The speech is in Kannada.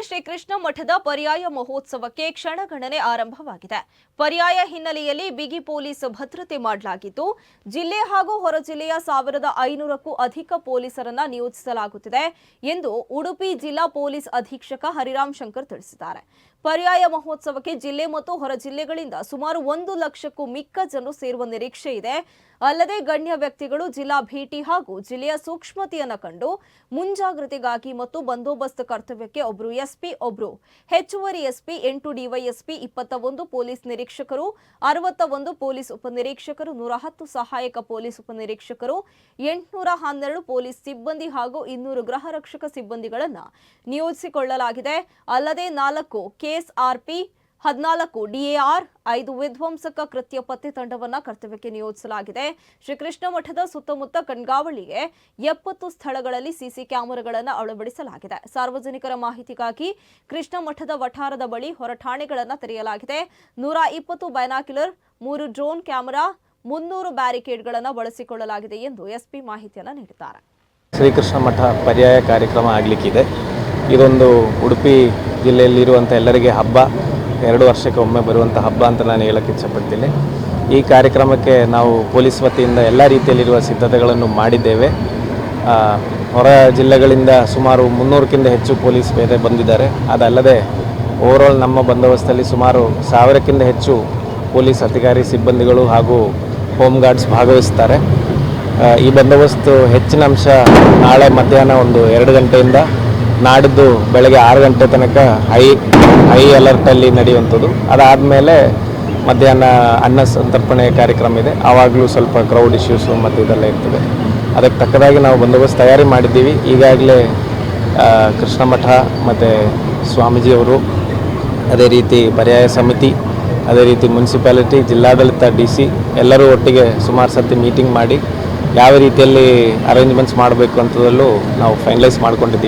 ಉಡುಪಿ ಶ್ರೀಕೃಷ್ಣ ಮಠದ ಪರ್ಯಾಯ ಮಹೋತ್ಸವಕ್ಕೆ ಕ್ಷಣಗಣನೆ ಆರಂಭವಾಗಿದೆ. ಪರ್ಯಾಯ ಹಿನ್ನೆಲೆಯಲ್ಲಿ ಬಿಗಿ ಪೊಲೀಸ್ ಭದ್ರತೆ ಮಾಡಲಾಗಿದ್ದು, ಜಿಲ್ಲೆ ಹಾಗೂ ಹೊರ ಜಿಲ್ಲೆಯ ಸಾವಿರದ ಐನೂರಕ್ಕೂ ಅಧಿಕ ಪೊಲೀಸರನ್ನ ನಿಯೋಜಿಸಲಾಗುತ್ತಿದೆ ಎಂದು ಉಡುಪಿ ಜಿಲ್ಲಾ ಪೊಲೀಸ್ ಅಧೀಕ್ಷಕ ಹರಿರಾಮ್ ಶಂಕರ್ ತಿಳಿಸಿದ್ದಾರೆ. ಪರ್ಯಾಯ ಮಹೋತ್ಸವಕ್ಕೆ ಜಿಲ್ಲೆ ಮತ್ತು ಹೊರ ಜಿಲ್ಲೆಗಳಿಂದ ಸುಮಾರು ಒಂದು ಲಕ್ಷಕ್ಕೂ ಮಿಕ್ಕ ಜನರು ಸೇರುವ ನಿರೀಕ್ಷೆ ಇದೆ. ಅಲ್ಲದೆ ಗಣ್ಯ ವ್ಯಕ್ತಿಗಳು ಜಿಲ್ಲಾ ಭೇಟಿ ಹಾಗೂ ಜಿಲ್ಲೆಯ ಸೂಕ್ಷ್ಮತೆಯನ್ನು ಕಂಡು, ಮುಂಜಾಗ್ರತೆಗಾಗಿ ಮತ್ತು ಬಂದೋಬಸ್ತ್ ಕರ್ತವ್ಯಕ್ಕೆ ಒಬ್ಬರು ಎಸ್ಪಿ ಒಬ್ರು. ಹೆಚ್ಚುವರಿ ಎಸ್ಪಿ, ಎಂಟು ಡಿವೈಎಸ್ಪಿ ಇಪ್ಪತ್ತ ಒಂದು ಪೊಲೀಸ್ ನಿರೀಕ್ಷಕರು ಅರವತ್ತ ಒಂದು ಪೊಲೀಸ್ ಉಪನಿರೀಕ್ಷಕರು, ನೂರ ಹತ್ತು ಸಹಾಯಕ ಪೊಲೀಸ್ ಉಪನಿರೀಕ್ಷಕರು, ಎಂಟುನೂರ ಹನ್ನೆರಡು ಪೊಲೀಸ್ ಸಿಬ್ಬಂದಿ ಹಾಗೂ ಇನ್ನೂರು ಗೃಹ ರಕ್ಷಕ ಸಿಬ್ಬಂದಿಗಳನ್ನು ನಿಯೋಜಿಸಿಕೊಳ್ಳಲಾಗಿದೆ. ಅಲ್ಲದೆ ನಾಲ್ಕು ಕೆಎಸ್ಆರ್ಪಿ ಹದಿನಾಲ್ಕು ಡಿಎಆರ್, ಐದು ವಿಧ್ವಂಸಕ ಕೃತ್ಯ ಪತ್ತೆ ತಂಡವನ್ನು ಕರ್ತವ್ಯಕ್ಕೆ ನಿಯೋಜಿಸಲಾಗಿದೆ. ಶ್ರೀಕೃಷ್ಣ ಮಠದ ಸುತ್ತಮುತ್ತ ಕಣ್ಗಾವಳಿಗೆ ಎಪ್ಪತ್ತು ಸ್ಥಳಗಳಲ್ಲಿ ಸಿಸಿ ಕ್ಯಾಮೆರಾಗಳನ್ನು ಅಳವಡಿಸಲಾಗಿದೆ. ಸಾರ್ವಜನಿಕರ ಮಾಹಿತಿಗಾಗಿ ಕೃಷ್ಣ ಮಠದ ವಠಾರದ ಬಳಿ ಹೊರಠಾಣೆಗಳನ್ನು ತೆರೆಯಲಾಗಿದೆ. ನೂರ ಇಪ್ಪತ್ತು ಬೈನಾಕ್ಯುಲರ್, ಮೂರು ಡ್ರೋನ್ ಕ್ಯಾಮೆರಾ, ಮುನ್ನೂರು ಬ್ಯಾರಿಕೇಡ್ಗಳನ್ನು ಬಳಸಿಕೊಳ್ಳಲಾಗಿದೆ ಎಂದು ಎಸ್ಪಿ ಮಾಹಿತಿಯನ್ನು ನೀಡಿದ್ದಾರೆ. ಶ್ರೀಕೃಷ್ಣ ಮಠ ಪರ್ಯಾಯ ಕಾರ್ಯಕ್ರಮ ಆಗಲಿಕ್ಕಿದೆ. ಇದೊಂದು ಉಡುಪಿ ಜಿಲ್ಲೆಯಲ್ಲಿರುವಂಥ ಎಲ್ಲರಿಗೆ ಹಬ್ಬ. ಎರಡು ವರ್ಷಕ್ಕೆ ಒಮ್ಮೆ ಬರುವಂಥ ಹಬ್ಬ ಅಂತ ನಾನು ಹೇಳಕ್ಕೆ ಇಚ್ಛಪಡ್ತೀನಿ. ಈ ಕಾರ್ಯಕ್ರಮಕ್ಕೆ ನಾವು ಪೊಲೀಸ್ ವತಿಯಿಂದ ಎಲ್ಲ ರೀತಿಯಲ್ಲಿರುವ ಸಿದ್ಧತೆಗಳನ್ನು ಮಾಡಿದ್ದೇವೆ. ಹೊರ ಜಿಲ್ಲೆಗಳಿಂದ ಸುಮಾರು ಮುನ್ನೂರಕ್ಕಿಂತ ಹೆಚ್ಚು ಪೊಲೀಸ್ ಬೇರೆ ಬಂದಿದ್ದಾರೆ. ಅದಲ್ಲದೆ ಓವರಾಲ್ ನಮ್ಮ ಬಂದೋಬಸ್ತಲ್ಲಿ ಸುಮಾರು ಸಾವಿರಕ್ಕಿಂತ ಹೆಚ್ಚು ಪೊಲೀಸ್ ಅಧಿಕಾರಿ, ಸಿಬ್ಬಂದಿಗಳು ಹಾಗೂ ಹೋಮ್ ಗಾರ್ಡ್ಸ್ ಭಾಗವಹಿಸ್ತಾರೆ. ಈ ಬಂದೋಬಸ್ತು ಹೆಚ್ಚಿನ ಅಂಶ ನಾಳೆ ಮಧ್ಯಾಹ್ನ ಒಂದು ಎರಡು ಗಂಟೆಯಿಂದ ನಾಡಿದ್ದು ಬೆಳಗ್ಗೆ ಆರು ಗಂಟೆ ತನಕ ಹೈ ಹೈ ಅಲರ್ಟಲ್ಲಿ ನಡೆಯುವಂಥದ್ದು. ಅದಾದಮೇಲೆ ಮಧ್ಯಾಹ್ನ ಅನ್ನ ಸಂತರ್ಪಣೆ ಕಾರ್ಯಕ್ರಮ ಇದೆ. ಆವಾಗಲೂ ಸ್ವಲ್ಪ ಕ್ರೌಡ್ ಇಶ್ಯೂಸು ಮತ್ತು ಇದೆಲ್ಲ ಇರ್ತದೆ. ಅದಕ್ಕೆ ತಕ್ಕದಾಗಿ ನಾವು ಬಂದೋಬಸ್ತ್ ತಯಾರಿ ಮಾಡಿದ್ದೀವಿ. ಈಗಾಗಲೇ ಕೃಷ್ಣ ಮಠ ಮತ್ತು ಸ್ವಾಮೀಜಿಯವರು ಅದೇ ರೀತಿ ಪರ್ಯಾಯ ಸಮಿತಿ, ಅದೇ ರೀತಿ ಮುನ್ಸಿಪಾಲಿಟಿ ಜಿಲ್ಲಾಡಳಿತ ಡಿ ಸಿ ಎಲ್ಲರೂ ಒಟ್ಟಿಗೆ ಸುಮಾರು ಸರ್ತಿ ಮೀಟಿಂಗ್ ಮಾಡಿ ಯಾವ ರೀತಿಯಲ್ಲಿ ಅರೇಂಜ್ಮೆಂಟ್ಸ್ ಮಾಡಬೇಕು ಅಂತದಲ್ಲೂ ನಾವು ಫೈನಲೈಸ್ ಮಾಡ್ಕೊಂಡಿದ್ದೀವಿ.